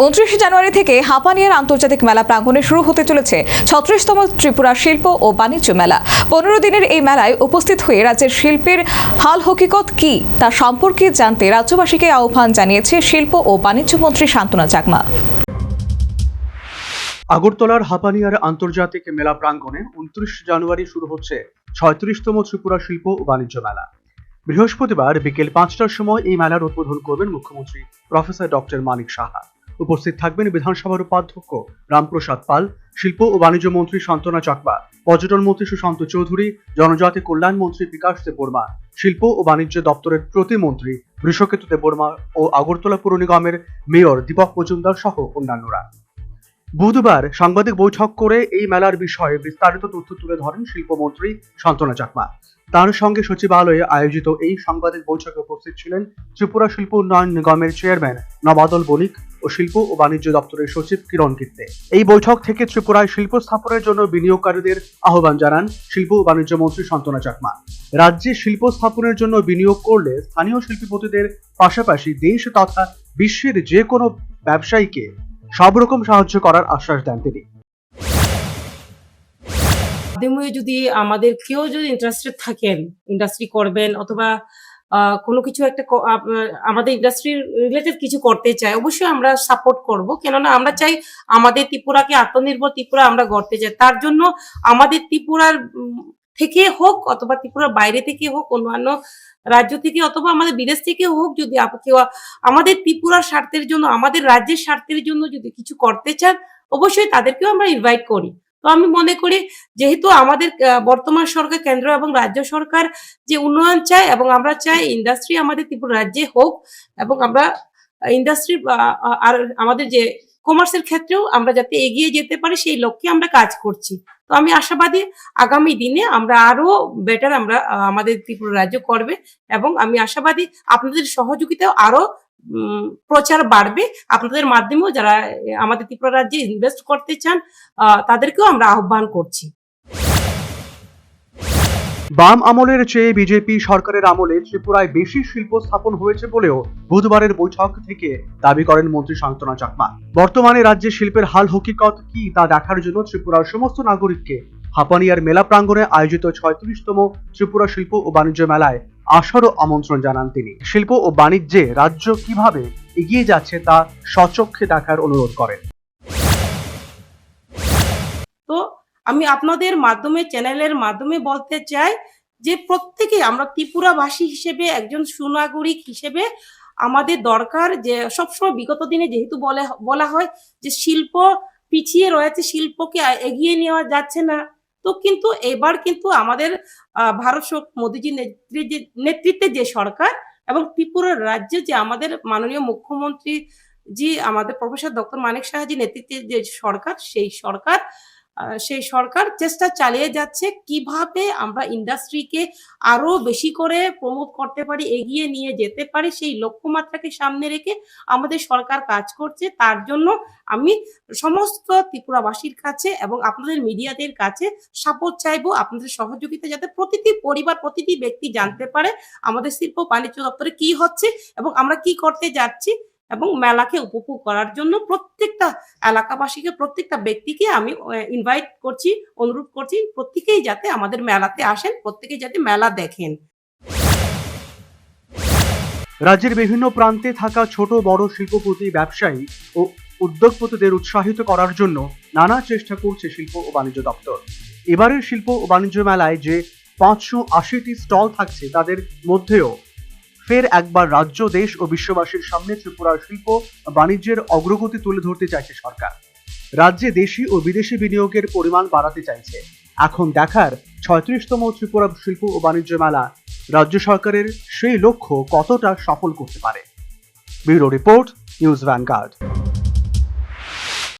উনত্রিশে জানুয়ারি থেকে হাঁপানিয়ার আন্তর্জাতিক মেলা প্রাঙ্গণে শুরু হতে চলেছে ছত্রিশতম ত্রিপুরা শিল্প ও বাণিজ্য মেলা। পনেরো দিনের এই মেলায় উপস্থিত হয়ে রাজ্যের শিল্পের হাল হকিকত কি তা সম্পর্কে জানতে রাজ্যবাসীকে আহ্বান জানিয়েছে শিল্প ও বাণিজ্য মন্ত্রী শান্তনা চাকমা। আগরতলার হাপানিয়ার আন্তর্জাতিক মেলা প্রাঙ্গণে উনত্রিশ জানুয়ারি শুরু হচ্ছে ছয়ত্রিশতম ত্রিপুরা শিল্প ও বাণিজ্য মেলা। বৃহস্পতিবার বিকেল পাঁচটার সময় এই মেলার উদ্বোধন করবেন মুখ্যমন্ত্রী প্রফেসর ডক্টর মানিক সাহা। উপস্থিত থাকবেন বিধানসভার উপাধ্যক্ষ রামপ্রসাদ পাল, শিল্প ও বাণিজ্য মন্ত্রী শান্তনা চাকমা পর্যটন মন্ত্রী সুশান্ত চৌধুরী, জনজাতি কল্যাণ মন্ত্রী বিকাশ দেববর্মা শিল্প ও বাণিজ্য দপ্তরের প্রতিমন্ত্রী বৃষকেতু দেববর্মা ও আগরতলা পুর নিগমের মেয়র দীপক মজুমদার সহ অন্যান্যরা। বুধবার সাংবাদিক বৈঠক করে এই মেলার বিষয়ে বিস্তারিত তথ্য তুলে ধরেন শিল্পমন্ত্রী শান্তনা চাকমা তার সঙ্গে সচিবালয়ে আয়োজিত এই সাংবাদিক বৈঠকে উপস্থিত ছিলেন ত্রিপুরা শিল্প উন্নয়ন নিগমের চেয়ারম্যান নবাদল বণিক ও শিল্প ও বাণিজ্য দপ্তরের সচিব কিরণ কীর্তে এই বৈঠক থেকে ত্রিপুরায় শিল্প স্থাপনের জন্য বিনিয়োগকারীদের আহ্বান জানান শিল্প ও বাণিজ্য মন্ত্রী শান্তনা চাকমা। রাজ্যে শিল্প স্থাপনের জন্য বিনিয়োগ করলে স্থানীয় শিল্পপতিদের পাশাপাশি দেশ তথা বিশ্বের যে কোনো ব্যবসায়ীকে সব রকম সাহায্য করার আশ্বাস দেন তিনি। যদি আমাদের কেউ যদি ইন্টারেস্টেড থাকেন ইন্ডাস্ট্রি করবেন অথবা কোনো কিছু একটা আমাদের ইন্ডাস্ট্রি রিলেটেড কিছু করতে চাই অবশ্যই আমরা সাপোর্ট করব। কেননা আমরা চাই আমাদের ত্রিপুরাকে আত্মনির্ভর ত্রিপুরা আমরা গড়তে চাই। তার জন্য আমাদের ত্রিপুরার থেকে হোক অথবা ত্রিপুরার বাইরে থেকে হোক, অন্যান্য রাজ্য থেকে অথবা আমাদের বিদেশ থেকে হোক যদি কেউ আমাদের ত্রিপুরার স্বার্থের জন্য, আমাদের রাজ্যের স্বার্থের জন্য যদি কিছু করতে চান, অবশ্যই তাদেরকেও আমরা ইনভাইট করি। তো আমি মনে করি যেহেতু আমাদের বর্তমান সরকার, কেন্দ্র এবং রাজ্য সরকার যে উন্নয়ন চায় এবং আমরা চাই ইন্ডাস্ট্রি আমাদের ত্রিপুরা রাজ্যে হোক এবং আমরা ইন্ডাস্ট্রি আর আমাদের যে কমার্সের ক্ষেত্রেও আমরা যাতে এগিয়ে যেতে পারি সেই লক্ষ্যে আমরা কাজ করছি। তো আমি আশাবাদী আগামী দিনে আমরা আরও বেটার আমরা আমাদের ত্রিপুরা রাজ্য করবে এবং আমি আশাবাদী আপনাদের সহযোগিতাও আরও প্রচার বাড়বে। আপনাদের মাধ্যমেও যারা আমাদের ত্রিপুরা রাজ্যে ইনভেস্ট করতে চান তাদেরকেও আমরা আহ্বান করছি। বাম আমলের চেয়ে বিজেপি সরকারের আমলে ত্রিপুরায় বেশি শিল্প স্থাপন হয়েছে বলেও বুধবারের বৈঠক থেকে দাবি করেন মন্ত্রী শান্তনা চাকমা। বর্তমানে রাজ্যে শিল্পের হাল হকিকত কি তা দেখার জন্য ত্রিপুরার সমস্ত নাগরিককে হাপানিয়ার মেলা প্রাঙ্গণে আয়োজিত ছয়ত্রিশতম ত্রিপুরা শিল্প ও বাণিজ্য মেলায় আসারও আমন্ত্রণ জানান তিনি। শিল্প ও বাণিজ্যে রাজ্য কীভাবে এগিয়ে যাচ্ছে তা সচক্ষে দেখার অনুরোধ করেন। তো আমি আপনাদের মাধ্যমে, চ্যানেলের মাধ্যমে বলতে চাই যে প্রত্যেকে আমরা ত্রিপুরাবাসী হিসেবে, একজন সুনাগরিক হিসেবে আমাদের দরকার যে সবসময় বিগত দিনে যেহেতু বলে, বলা হয় যে শিল্প পিছিয়ে রয়েছে, শিল্পকে এগিয়ে নেওয়া যাচ্ছে না। তো কিন্তু এবার কিন্তু আমাদের ভারত মোদীজির নেতৃত্বে নেতৃত্বে যে সরকার এবং ত্রিপুরার রাজ্যে যে আমাদের মাননীয় মুখ্যমন্ত্রী জি আমাদের প্রফেসর ডক্টর মানিক সাহাজি নেতৃত্বে যে সরকার, সেই সরকার সেই সরকার চেষ্টা চালিয়ে যাচ্ছে কীভাবে আমরা ইন্ডাস্ট্রিকে আরও বেশি করে প্রমোট করতে পারি, এগিয়ে নিয়ে যেতে পারি, সেই লক্ষ্যমাত্রাকে সামনে রেখে আমাদের সরকার কাজ করছে। তার জন্য আমি সমস্ত ত্রিপুরাবাসীর কাছে এবং আপনাদের মিডিয়াদের কাছে সাপোর্ট চাইব, আপনাদের সহযোগিতা যাতে প্রতিটি পরিবার, প্রতিটি ব্যক্তি জানতে পারে আমাদের শিল্প বাণিজ্য দপ্তরে কি হচ্ছে এবং আমরা কি করতে যাচ্ছি। এবং মেলাকে উপভোগ করার জন্য প্রত্যেকটা এলাকাবাসীকে, প্রত্যেকটা ব্যক্তিকে আমি ইনভাইট করছি, অনুরোধ করছি প্রত্যেকেই যাতে আমাদের মেলাতে আসেন, প্রত্যেকেই যাতে মেলা দেখেন। রাজ্যের বিভিন্ন প্রান্তে থাকা ছোট, বড় শিল্পপতি, ব্যবসায়ী ও উদ্যোগপতিদের উৎসাহিত করার জন্য নানা চেষ্টা করছে শিল্প ও বাণিজ্য দপ্তর। এবারের শিল্প ও বাণিজ্য মেলায় যে পাঁচশো আশিটি স্টল থাকছে, তাদের মধ্যেও ফের একবার রাজ্য, দেশ ও বিশ্ববাসীর সামনে ত্রিপুরার শিল্প বাণিজ্যের অগ্রগতি তুলে ধরতে চাইছে সরকার। রাজ্যে দেশি ও বিদেশি বিনিয়োগের পরিমাণ বাড়াতে চাইছে। এখন দেখার ছয়ত্রিশতম ত্রিপুরা শিল্প ও বাণিজ্য মেলা রাজ্য সরকারের সেই লক্ষ্য কতটা সফল করতে পারে? Bureau report, news Vanguard.